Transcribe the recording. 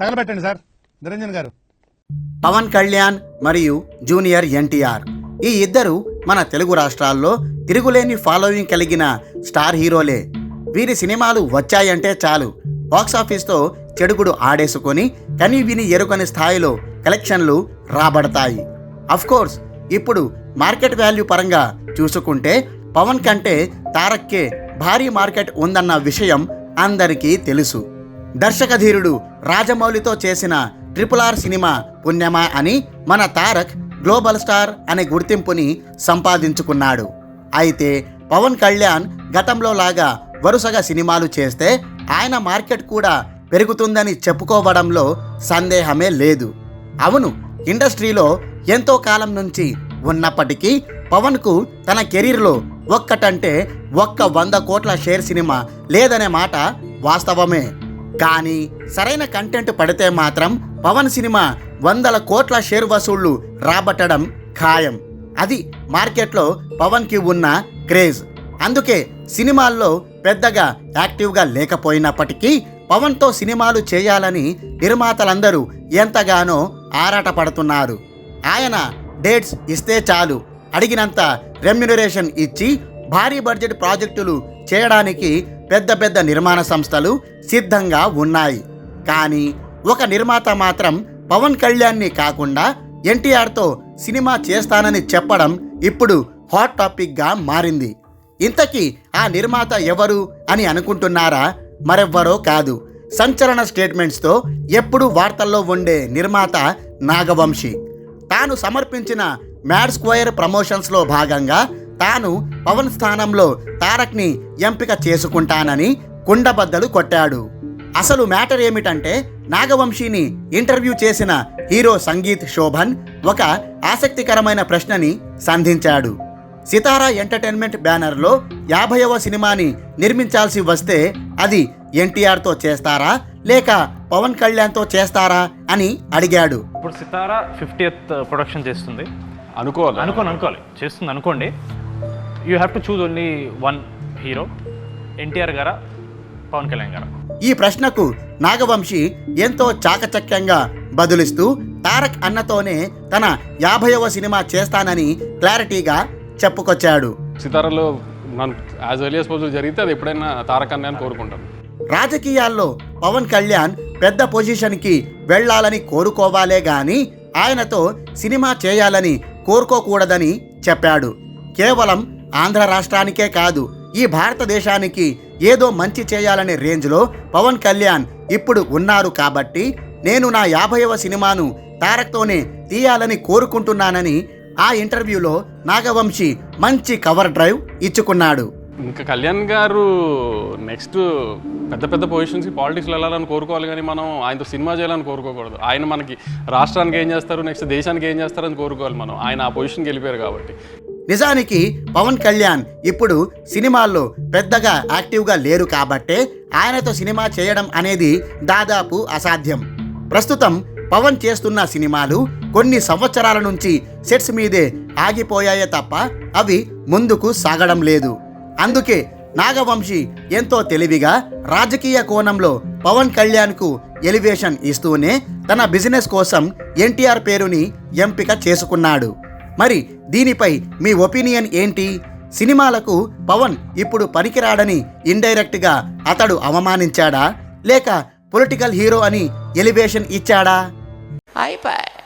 తగలబెట్టండి sir. Niranjan గారు. పవన్ కళ్యాణ్ మరియు junior NTR. ఈ ఇద్దరు మన తెలుగు రాష్ట్రాల్లో తిరుగులేని ఫాలోయింగ్ కలిగిన స్టార్ హీరోలే. వీరి సినిమాలు వచ్చాయంటే చాలు. బాక్సాఫీస్తో చెడుగుడు ఆడేసుకొని కని విని ఎరుకని స్థాయిలో కలెక్షన్లు రాబడతాయి. కోర్స్ ఇప్పుడు మార్కెట్ వాల్యూ పరంగా చూసుకుంటే పవన్ కంటే తారక్కే భారీ మార్కెట్ ఉందన్న విషయం అందరికీ తెలుసు. దర్శకధీరుడు రాజమౌళితో చేసిన ట్రిపుల్ ఆర్ సినిమా పుణ్యమా అని మన తారక్ గ్లోబల్ స్టార్ అనే గుర్తింపుని సంపాదించుకున్నాడు. అయితే పవన్ కళ్యాణ్ గతంలో లాగా వరుసగా సినిమాలు చేస్తే ఆయన మార్కెట్ కూడా పెరుగుతుందని చెప్పుకోవడంలో సందేహమే లేదు. అవును ఇండస్ట్రీలో ఎంతో కాలం నుంచి ఉన్నప్పటికీ పవన్కు తన కెరీర్లో ఒక్కటంటే ఒక్క వంద కోట్ల షేర్ సినిమా లేదనే మాట వాస్తవమే. కానీ సరైన కంటెంట్ పడితే మాత్రం పవన్ సినిమా వందల కోట్ల షేర్ వసూళ్ళు రాబట్టడం ఖాయం. అది మార్కెట్లో పవన్కి ఉన్న క్రేజ్. అందుకే సినిమాల్లో పెద్దగా యాక్టివ్గా లేకపోయినప్పటికీ పవన్తో సినిమాలు చేయాలని నిర్మాతలందరూ ఎంతగానో ఆరాటపడుతున్నారు. ఆయన డేట్స్ ఇస్తే చాలు. అడిగినంత రెమ్యునరేషన్ ఇచ్చి భారీ బడ్జెట్ ప్రాజెక్టులు చేయడానికి పెద్ద పెద్ద నిర్మాణ సంస్థలు సిద్ధంగా ఉన్నాయి. కానీ ఒక నిర్మాత మాత్రం పవన్ కళ్యాణ్ని కాకుండా ఎన్టీఆర్తో సినిమా చేస్తానని చెప్పడం ఇప్పుడు హాట్ టాపిక్గా మారింది. ఇంతకీ ఆ నిర్మాత ఎవరు అని అనుకుంటున్నారా? మరెవ్వరో కాదు. సంచలన స్టేట్మెంట్స్తో ఎప్పుడు వార్తల్లో ఉండే నిర్మాత నాగవంశి. తాను సమర్పించిన మ్యాడ్ స్క్వైర్ ప్రమోషన్స్లో భాగంగా తాను పవన్ స్థానంలో తారక్ని ఎంపిక చేసుకుంటానని కుండబద్దలు కొట్టాడు. అసలు మ్యాటర్ ఏమిటంటే నాగవంశీని ఇంటర్వ్యూ చేసిన హీరో సంగీత్ శోభన్ ఒక ఆసక్తికరమైన ప్రశ్నని సంధించాడు. సితారా ఎంటర్టైన్మెంట్ బ్యానర్లో యాభైవ సినిమాని నిర్మించాల్సి వస్తే అది ఎన్టీఆర్తో చేస్తారా లేక పవన్ కళ్యాణ్తో చేస్తారా అని అడిగాడు. ఇప్పుడు సితారా ఫిఫ్టీయత్ ప్రొడక్షన్ చేస్తుంది. అనుకోవాలి? అనుకోని అనుకోవాలి. చేస్తుంది అనుకోండి. You have to choose only one hero NTR గారా పవన్ కళ్యాణ్ గారా ఈ ప్రశ్నకు నాగవంశి ఎంతో చాకచక్యంగా బదులిస్తూ తారక్ అన్నతోనే తన యాభైవ సినిమా చేస్తానని క్లారిటీగా చెప్పుకొచ్చాడు. సితారాలో మనం యాజ్ ఎర్లీ యాజ్ పాసిబుల్ జరిగితే అది ఎప్పుడైనా తారక అన్నయ్య అని కోరుకుంటాను. రాజకీయాల్లో పవన్ కళ్యాణ్ పెద్ద పొజిషన్కి వెళ్ళాలని కోరుకోవాలే గాని ఆయనతో సినిమా చేయాలని కోరుకోకూడదని చెప్పాడు. కేవలం ఆంధ్ర రాష్ట్రానికే కాదు ఈ భారతదేశానికి ఏదో మంచి చేయాలనే రేంజ్లో పవన్ కళ్యాణ్ ఇప్పుడు ఉన్నారు కాబట్టి నేను నా యాభైవ సినిమాను తారక్తోనే తీయాలని కోరుకుంటున్నానని ఆ ఇంటర్వ్యూలో నాగవంశి మంచి కవర్ డ్రైవ్ ఇచ్చుకున్నాడు. ఇంకా కళ్యాణ్ గారు నెక్స్ట్ పెద్ద పెద్ద పొజిషన్స్కి పాలిటిక్స్లో వెళ్ళాలని కోరుకోవాలి కానీ మనం ఆయనతో సినిమా చేయాలని కోరుకోకూడదు. ఆయన మనకి రాష్ట్రానికి ఏం చేస్తారు నెక్స్ట్ దేశానికి ఏం చేస్తారని కోరుకోవాలి మనం. ఆయన ఆ పొజిషన్కి వెళ్ళిపోయారు కాబట్టి. నిజానికి పవన్ కళ్యాణ్ ఇప్పుడు సినిమాల్లో పెద్దగా యాక్టివ్గా లేరు కాబట్టే ఆయనతో సినిమా చేయడం అనేది దాదాపు అసాధ్యం. ప్రస్తుతం పవన్ చేస్తున్న సినిమాలు కొన్ని సంవత్సరాల నుంచి సెట్స్ మీదే ఆగిపోయాయే తప్ప అవి ముందుకు సాగడం లేదు. అందుకే నాగవంశి ఎంతో తెలివిగా రాజకీయ కోణంలో పవన్ కళ్యాణ్కు ఎలివేషన్ ఇస్తూనే తన బిజినెస్ కోసం ఎన్టీఆర్ పేరుని ఎంపిక చేసుకున్నాడు. మరి దీనిపై మీ ఒపీనియన్ ఏంటి? సినిమాలకు పవన్ ఇప్పుడు పనికిరాడని ఇండైరెక్ట్గా అతడు అవమానించాడా? లేక పొలిటికల్ హీరో అని ఎలివేషన్ ఇచ్చాడా? అయిపోయి